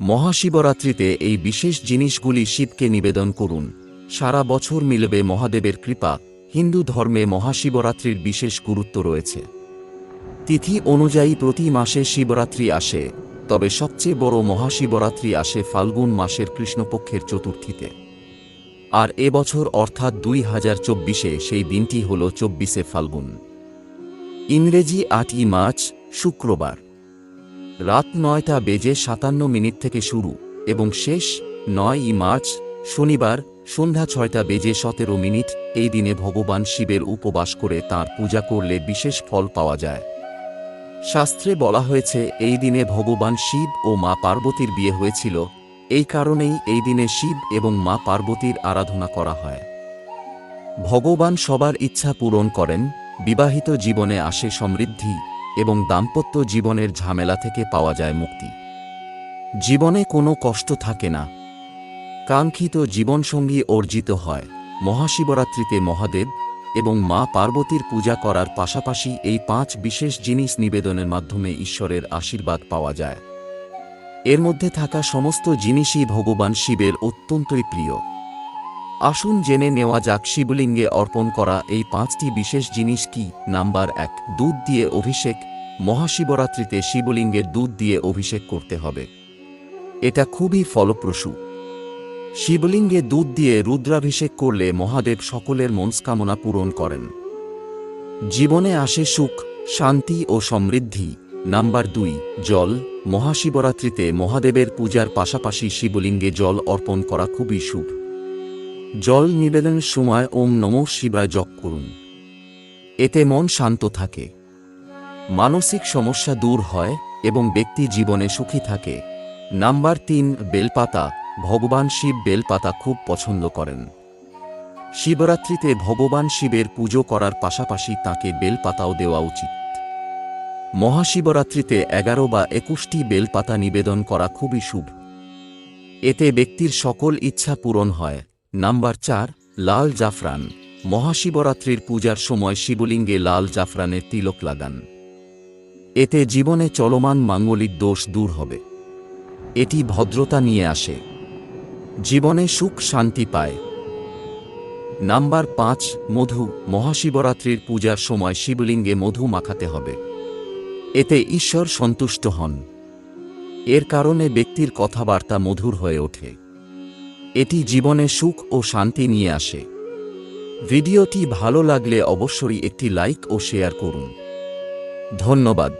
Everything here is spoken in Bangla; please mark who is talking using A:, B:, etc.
A: মহাশিবরাত্রিতে এই বিশেষ জিনিসগুলি শিবকে নিবেদন করুন। সারা বছর মিলবে মহাদেবের কৃপা, হিন্দু ধর্মে মহাশিবরাত্রির বিশেষ গুরুত্ব রয়েছে। তিথি অনুযায়ী প্রতি মাসে শিবরাত্রি আসে, তবে সবচেয়ে বড় মহাশিবরাত্রি আসে ফাল্গুন মাসের কৃষ্ণপক্ষের চতুর্থীতে। আর এবছর অর্থাৎ দুই হাজার চব্বিশে সেই দিনটি হল চব্বিশে ফাল্গুন। ইংরেজি আটই মার্চ, শুক্রবার। রাত নয়টা বেজে সাতান্ন মিনিট থেকে শুরু এবং শেষ নয়ই মার্চ, শনিবার, সন্ধ্যা ছয়টা বেজে সতেরো মিনিট, এই দিনে ভগবান শিবের উপবাস করে তাঁর পূজা করলে বিশেষ ফল পাওয়া যায়। শাস্ত্রে বলা হয়েছে, এই দিনে ভগবান শিব ও মা পার্বতীর বিয়ে হয়েছিল। এই কারণেই এই দিনে শিব এবং মা পার্বতীর আরাধনা করা হয়। ভগবান সবার ইচ্ছা পূরণ করেন, বিবাহিত জীবনে আসে সমৃদ্ধি এবং দাম্পত্য জীবনের ঝামেলা থেকে পাওয়া যায় মুক্তি। জীবনে কোনো কষ্ট থাকে না। কাঙ্ক্ষিত জীবনসঙ্গী অর্জিত হয় মহাশিবরাত্রিতে মহাদেব এবং মা পার্বতীর পূজা করার পাশাপাশি এই পাঁচ বিশেষ জিনিস নিবেদনের মাধ্যমে ঈশ্বরের আশীর্বাদ পাওয়া যায়। এর মধ্যে থাকা সমস্ত জিনিসই ভগবান শিবের অত্যন্তই প্রিয়। আসুন জেনে নেওয়া যাক শিবলিঙ্গে অর্পণ করা এই পাঁচটি বিশেষ জিনিস কি। নাম্বার এক, দুধ দিয়ে অভিষেক। মহাশিবরাত্রিতে শিবলিঙ্গের দুধ দিয়ে অভিষেক করতে হবে। এটা খুবই ফলপ্রসূ। শিবলিঙ্গে দুধ দিয়ে রুদ্রাভিষেক করলে মহাদেব সকলের মনস্কামনা পূরণ করেন। জীবনে আসে সুখ, শান্তি ও সমৃদ্ধি। নাম্বার দুই, জল। মহাশিবরাত্রিতে মহাদেবের পূজার পাশাপাশি শিবলিঙ্গে জল অর্পণ করা খুবই শুভ। জল নিবেদনের সময় ওম নম শিবায় জপ করুন। এতে মন শান্ত থাকে। মানসিক সমস্যা দূর হয় এবং ব্যক্তি জীবনে সুখী থাকে। নাম্বার তিন, বেলপাতা। ভগবান শিব বেলপাতা খুব পছন্দ করেন। শিবরাত্রিতে ভগবান শিবের পুজো করার পাশাপাশি তাকে বেলপাতাও দেওয়া উচিত। মহাশিবরাত্রিতে এগারো বা একুশটি বেলপাতা নিবেদন করা খুবই শুভ। এতে ব্যক্তির সকল ইচ্ছা পূরণ হয়। নাম্বার চার, লাল জাফরান। মহাশিবরাত্রির পূজার সময় শিবলিঙ্গে লাল জাফরানের তিলক লাগান। এতে জীবনে চলমান মাঙ্গলিক দোষ দূর হবে। এটি ভদ্রতা নিয়ে আসে। জীবনে সুখ শান্তি পায়। নাম্বার পাঁচ, মধু। মহাশিবরাত্রির পূজার সময় শিবলিঙ্গে মধু মাখাতে হবে। এতে ঈশ্বর সন্তুষ্ট হন। এর কারণে ব্যক্তির কথাবার্তা মধুর হয়ে ওঠে। এটি জীবনে সুখ ও শান্তি নিয়ে আসে। ভিডিওটি ভালো লাগলে অবশ্যই একটি লাইক ও শেয়ার করুন। ধন্যবাদ।